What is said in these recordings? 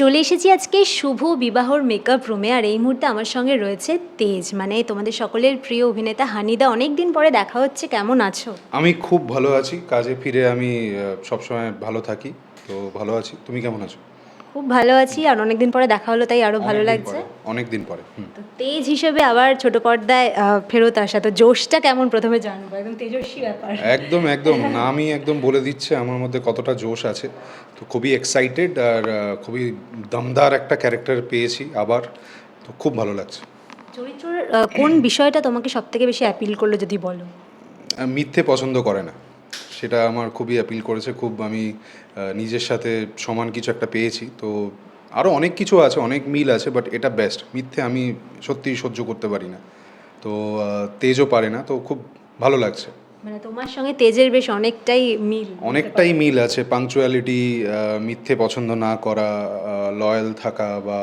চলে এসেছি আজকে শুভ বিবাহর মেকআপ রুমে আর এই মুহূর্তে আমার সঙ্গে রয়েছে তেজ। মানে তোমাদের সকলের প্রিয় অভিনেতা হানিদা অনেক দিন পরে দেখা হচ্ছে। কেমন আছো? আমি খুব ভালো আছি। কাজে ফিরে আমি সবসময় ভালো থাকি। তো ভালো আছি। তুমি কেমন আছো? খুব ভালো আছি আর অনেকদিন পরে দেখা হলো তাই আরও ভালো লাগছে। অনেকদিন পরে তো তেজ হিসেবে আবার ছোট পর্দায় ফেরত আসা। তো জোশটা কেমন প্রথমে জানব? একদম তেজস্বী ব্যাপার। একদম একদম। নামই একদম বলে দিচ্ছে আমার মধ্যে কতটা জোশ আছে। তো খুবই এক্সাইটেড আর খুবই দমদার একটা ক্যারেক্টার পেয়েছি আবার। তো খুব ভালো লাগছে। চরিত্রের কোন বিষয়টা তোমাকে সব থেকে বেশি অ্যাপিল করল যদি বলো? মিথ্যে পছন্দ করে না। সেটা আমার খুবই অ্যাপিল করেছে খুব আমি নিজের সাথে সমান কিছু একটা পেয়েছি। তো আরও অনেক কিছু আছে অনেক মিল আছে বাট এটা বেস্ট মিথ্যে আমি সত্যিই সহ্য করতে পারি না। তো তেজও পারে না তো খুব ভালো লাগছে। মানে তোমার সঙ্গে তেজের বেশ অনেকটাই মিল। অনেকটাই মিল আছে। পাংচুয়ালিটি মিথ্যে পছন্দ না করা লয়াল থাকা বা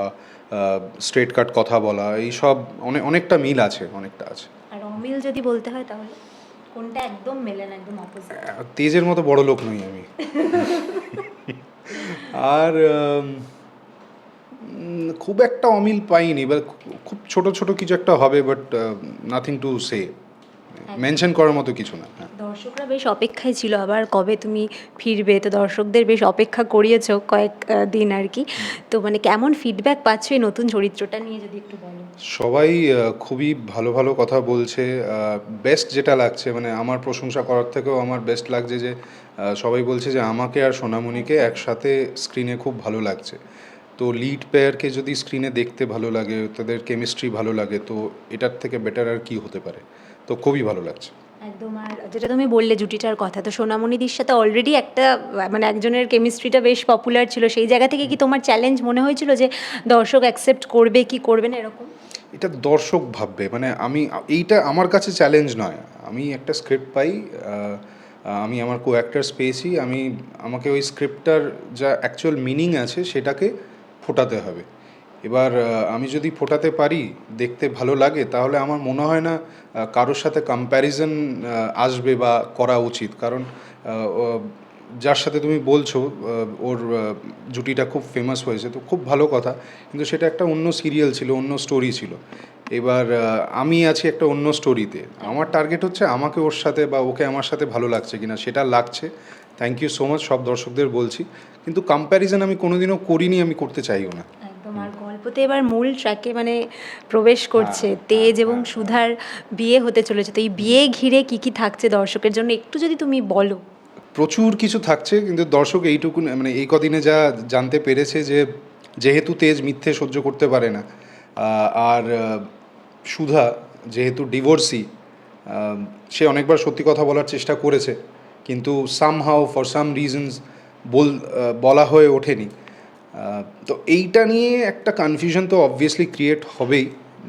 স্ট্রেট কাট কথা বলা এই সব অনেক অনেকটা মিল আছে অনেকটা আছে। আর অমিল যদি বলতে হয় তাহলে? কোনটা একদম মেলে না, একদম অপোজিট তেজের মতো বড় লোক নই আমি। আর খুব একটা অমিল পাইনি, এবার খুব ছোট ছোট কিছু একটা হবে but nothing to say mention করার মতো কিছু না হ্যাঁ। দর্শকরা বেশ অপেক্ষায় ছিল আবার কবে তুমি ফিরবে? তো দর্শকদের বেশ অপেক্ষা করিয়েছো কয়েক দিন আর কি। তো মানে কেমন ফিডব্যাক পাচ্ছ এই নতুন চরিত্রটা নিয়ে যদি একটু বলো? সবাই খুবই ভালো ভালো কথা বলছে। বেস্ট যেটা লাগছে মানে আমার প্রশংসা করার থেকেও আমার বেস্ট লাগছে যে সবাই বলছে যে আমাকে আর সোনামণিকে একসাথে স্ক্রিনে খুব ভালো লাগছে। তো লিড পেয়ারকে যদি স্ক্রিনে দেখতে ভালো লাগে তাদের কেমিস্ট্রি ভালো লাগে তো এটার থেকে বেটার আর কি হতে পারে? তো খুবই ভালো লাগছে। একদম আর যেটা তুমি বললে জুটিটার কথা তো সোনামণিদির সাথে অলরেডি একটা মানে একজনের কেমিস্ট্রিটা বেশ পপুলার ছিল সেই জায়গা থেকে কি তোমার চ্যালেঞ্জ মনে হয়েছিল যে দর্শক অ্যাকসেপ্ট করবে কি করবে না এরকম? এটা দর্শক ভাববে মানে আমি এইটা আমার কাছে চ্যালেঞ্জ নয়। আমি একটা স্ক্রিপ্ট পাই আমি আমার কো অ্যাক্টার্স পেয়েছি আমি আমাকে ওই স্ক্রিপ্টটার যা অ্যাকচুয়াল মিনিং আছে সেটাকে ফোটাতে হবে। এবার আমি যদি ফোটাতে পারি, দেখতে ভালো লাগে, তাহলে আমার মনে হয় না কারোর সাথে কম্প্যারিজন আসবে বা করা উচিত। কারণ যার সাথে তুমি বলছো ওর জুটিটা খুব ফেমাস হয়েছে, তো খুব ভালো কথা। কিন্তু সেটা একটা অন্য সিরিয়াল ছিল, অন্য স্টোরি ছিল। এবার আমি আছি একটা অন্য স্টোরিতে আমার টার্গেট হচ্ছে আমাকে ওর সাথে বা ওকে আমার সাথে ভালো লাগছে কিনা, সেটা লাগছে। থ্যাংক ইউ সো মাচ সব দর্শকদের বলছি। কিন্তু কম্প্যারিজন আমি কোনোদিনও করিনি, আমি করতে চাইও না। গল্পতে এবার মূল ট্র্যাকে মানে প্রবেশ করছে। তেজ এবং সুধার বিয়ে হতে চলেছে। তো এই বিয়ে ঘিরে কি কি থাকছে দর্শকের জন্য? একটু যদি তুমি বলো। প্রচুর কিছু থাকছে কিন্তু দর্শক এইটুকু মানে এই কদিনে যা জানতে পেরেছে যে যেহেতু তেজ মিথ্যে সহ্য করতে পারে না আর সুধা যেহেতু ডিভোর্সি সে অনেকবার সত্যি কথা বলার চেষ্টা করেছে কিন্তু somehow for some reasons বল বলা হয়ে ওঠেনি। তো এইটা নিয়ে একটা কনফিউশন তো অবভিয়াসলি ক্রিয়েট হবেই।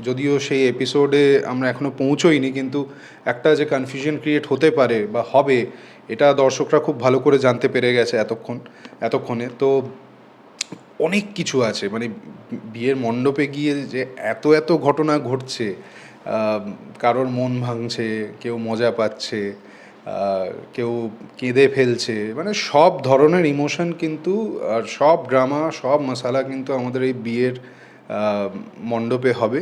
যদিও সেই এপিসোডে আমরা এখনও পৌঁছোইনি, কিন্তু একটা যে কনফিউশন ক্রিয়েট হতে পারে বা হবে, এটা দর্শকরা খুব ভালো করে জানতে পেরে গেছে এতক্ষণ, এতক্ষণে। তো অনেক কিছু আছে মানে বিয়ের মণ্ডপে গিয়ে যে এত এত ঘটনা ঘটছে কারোর মন ভাঙছে, কেউ মজা পাচ্ছে কেউ কেঁদে ফেলছে। মানে সব ধরনের ইমোশন কিন্তু আর সব ড্রামা সব মশালা কিন্তু আমাদের এই বিয়ের মণ্ডপে হবে।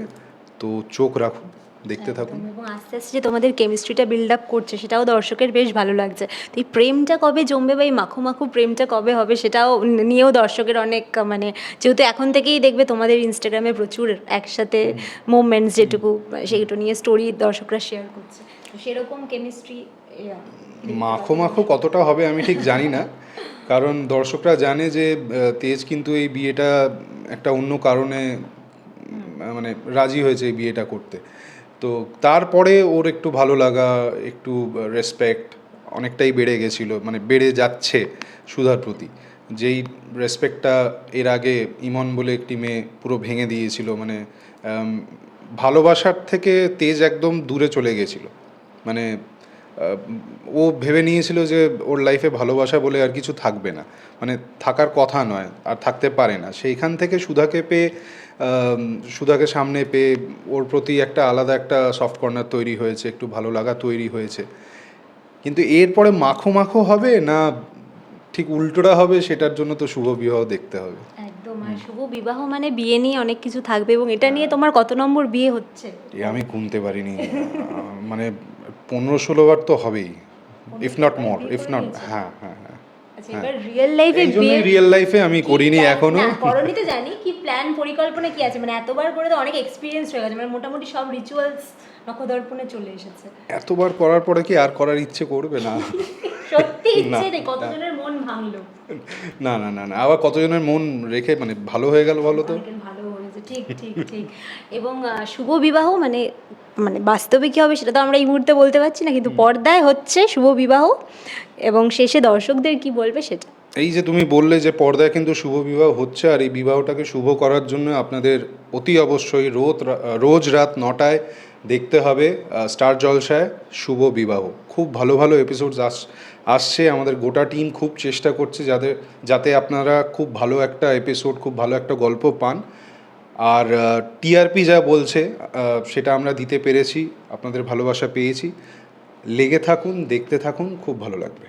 তো চোখ রাখুন দেখতে থাকুন। এবং আস্তে আস্তে যে তোমাদের কেমিস্ট্রিটা বিল্ড আপ করছে সেটাও দর্শকের বেশ ভালো লাগছে। তো এই প্রেমটা কবে জমবে বা এই মাখো মাখো প্রেমটা কবে হবে সেটাও নিয়েও দর্শকের অনেক মানে যেহেতু এখন থেকেই দেখবে তোমাদের ইনস্টাগ্রামে প্রচুর একসাথে মুভমেন্টস যেটুকু সেইটু নিয়ে স্টোরি দর্শকরা শেয়ার করছে। তো সেরকম কেমিস্ট্রি মাখো মাখো কতটা হবে আমি ঠিক জানি না। কারণ দর্শকরা জানে যে তেজ কিন্তু এই বিয়েটা একটা অন্য কারণে মানে রাজি হয়েছে এই বিয়েটা করতে। তো তারপরে ওর একটু ভালো লাগা একটু রেসপেক্ট অনেকটাই বেড়ে গেছিল মানে বেড়ে যাচ্ছে সুধার প্রতি। যেই রেসপেক্টটা এর আগে ইমন বলে একটি মেয়ে পুরো ভেঙে দিয়েছিল মানে ভালোবাসার থেকে তেজ একদম দূরে চলে গেছিল। মানে ও ভেবে নিয়েছিল যে ওর লাইফে ভালোবাসা বলে আর কিছু থাকবে না। মানে থাকার কথা নয় আর থাকতে পারে না। সেইখান থেকে সুধাকে পেয়ে সুধাকে সামনে পেয়ে ওর প্রতি একটা আলাদা একটা সফট কর্নার তৈরি হয়েছে একটু ভালো লাগা তৈরি হয়েছে। কিন্তু এরপরে মাখো মাখো হবে না ঠিক উল্টোটা হবে সেটার জন্য তো শুভ বিবাহ দেখতে হবে। একদম আর শুভ বিবাহ মানে বিয়ে নিয়ে অনেক কিছু থাকবে এবং এটা নিয়ে তোমার কত নম্বর বিয়ে হচ্ছে? আমি গুনতে পারিনি। মানে পনেরো ষোলো বার তো হবেই if not more if not হ্যাঁ হ্যাঁ হ্যাঁ রিয়েল লাইফে রিয়েল লাইফে আমি করিনি এখনও। জানি কি প্ল্যান পরিকল্পনা কি আছে? মানে এতবার করে তো অনেক এক্সপিরিয়েন্স হয়ে গেছে মানে মোটামুটি সব রিচুয়ালস নখদর্পণে চলে এসেছে। এতবার করার পরে কি আর করার ইচ্ছে করবে না? সত্যি ইচ্ছে না, নেই কতজনের মন ভাঙলো? না না না না আবার কতজনের মন রেখে মানে ভালো হয়ে গেল বলো তো? ঠিক ঠিক ঠিক। এবং শুভ বিবাহ মানে মানে বাস্তবে কি হবে সেটা তো আমরা এই মুহূর্তে বলতে পারছি না কিন্তু পর্দায় হচ্ছে শুভ বিবাহ এবং শেষে দর্শকদের কি বলবে সেটা? এই যে তুমি বললে যে পর্দায় কিন্তু শুভ বিবাহ হচ্ছে আর এই বিবাহটাকে শুভ করার জন্য আপনাদের অতি অবশ্যই রোজ রোজ রাত নটায় দেখতে হবে স্টার জলসায় শুভ বিবাহ। খুব ভালো ভালো এপিসোডস আস আসছে আমাদের গোটা টিম খুব চেষ্টা করছে যাদের যাতে আপনারা খুব ভালো একটা এপিসোড খুব ভালো একটা গল্প পান। আর টিআরপি যা বলছে সেটা আমরা দিতে পেরেছি, আপনাদের ভালোবাসা পেয়েছি। লেগে থাকুন, দেখতে থাকুন, খুব ভালো লাগবে।